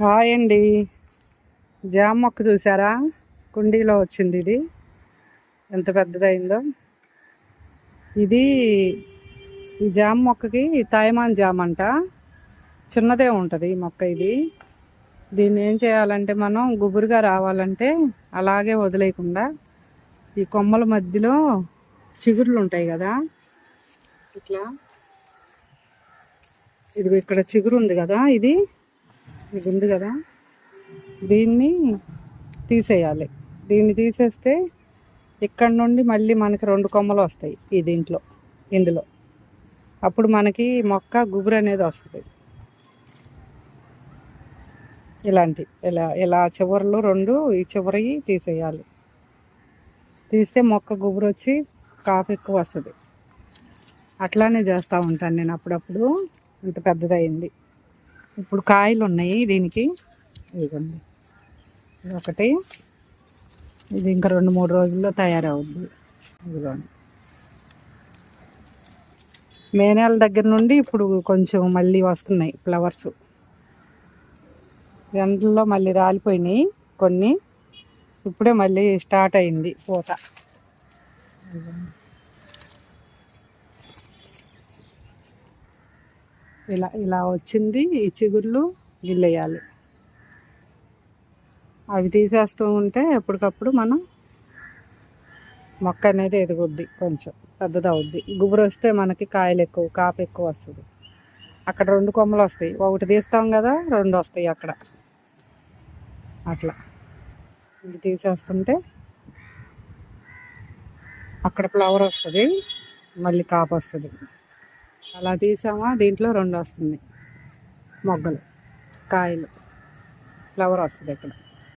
Hi అండి. జామ మొక్క చూసారా? కుండీలో వచ్చింది ఇది. ఎంత పెద్దదైందో ఇది ఈ జామ మొక్కకి తాయమాన్ జామ అంట. చిన్నదే ఉంటుంది ఈ మొక్క ఇది. దీన్ని ఏం చేయాలంటే మనం గుబురుగా రావాలంటే అలాగే వదిలేయకుండా ఈ కొమ్మల మధ్యలో చిగుర్లు ఉంటాయి కదా. ఇట్లా. ఇది ఇక్కడ చిగురు ఉంది కదా ఇది. ఇది ఉంది కదా. దీన్ని తీసేయాలి. దీన్ని తీసేస్తే ఇక్కడ నుండి మళ్ళీ మనకి రెండు కొమ్మలు వస్తాయి ఈ దీంట్లో ఇందులో. అప్పుడు మనకి మొక్క గుబురు అనేది వస్తుంది. ఇలాంటి ఇలా ఇలా చివరలు రెండు ఈ చివరి తీసేయాలి. తీస్తే మొక్క గుబురు వచ్చి కాఫ్ ఎక్కువ వస్తుంది. అట్లానే చేస్తూ ఉంటాను నేను అప్పుడప్పుడు. ఇంత పెద్దదయింది. ఇప్పుడు కాయలు ఉన్నాయి దీనికి. ఇదిగోండి. ఇది ఒకటి. ఇది ఇంకా రెండు మూడు రోజుల్లో తయారవుద్ది. ఇదిగోండి. మే నెల దగ్గర నుండి ఇప్పుడు కొంచెం మళ్ళీ వస్తున్నాయి ఫ్లవర్స్. ఎండల్లో మళ్ళీ రాలిపోయినాయి కొన్ని. ఇప్పుడే మళ్ళీ స్టార్ట్ అయింది పూత. ఇలా ఇలా వచ్చింది ఈ చిగుళ్ళు గిల్లేయాలి. అవి తీసేస్తూ ఉంటే ఎప్పటికప్పుడు మనం మొక్క అనేది ఎదుగుద్ది కొంచెం పెద్దదవుద్ది. గుబురు వస్తే మనకి కాయలు ఎక్కువ కాపు ఎక్కువ వస్తుంది. అక్కడ రెండు కొమ్మలు వస్తాయి. ఒకటి తీస్తాం కదా రెండు వస్తాయి అక్కడ. అట్లా. ఇది తీసేస్తుంటే అక్కడ ఫ్లవర్ వస్తుంది మళ్ళీ కాపు వస్తుంది అలా తీసామా? దీంట్లో రెండు వస్తుంది. మొగ్గలు కాయలు ఫ్లవర్ వస్తుంది ఇక్కడ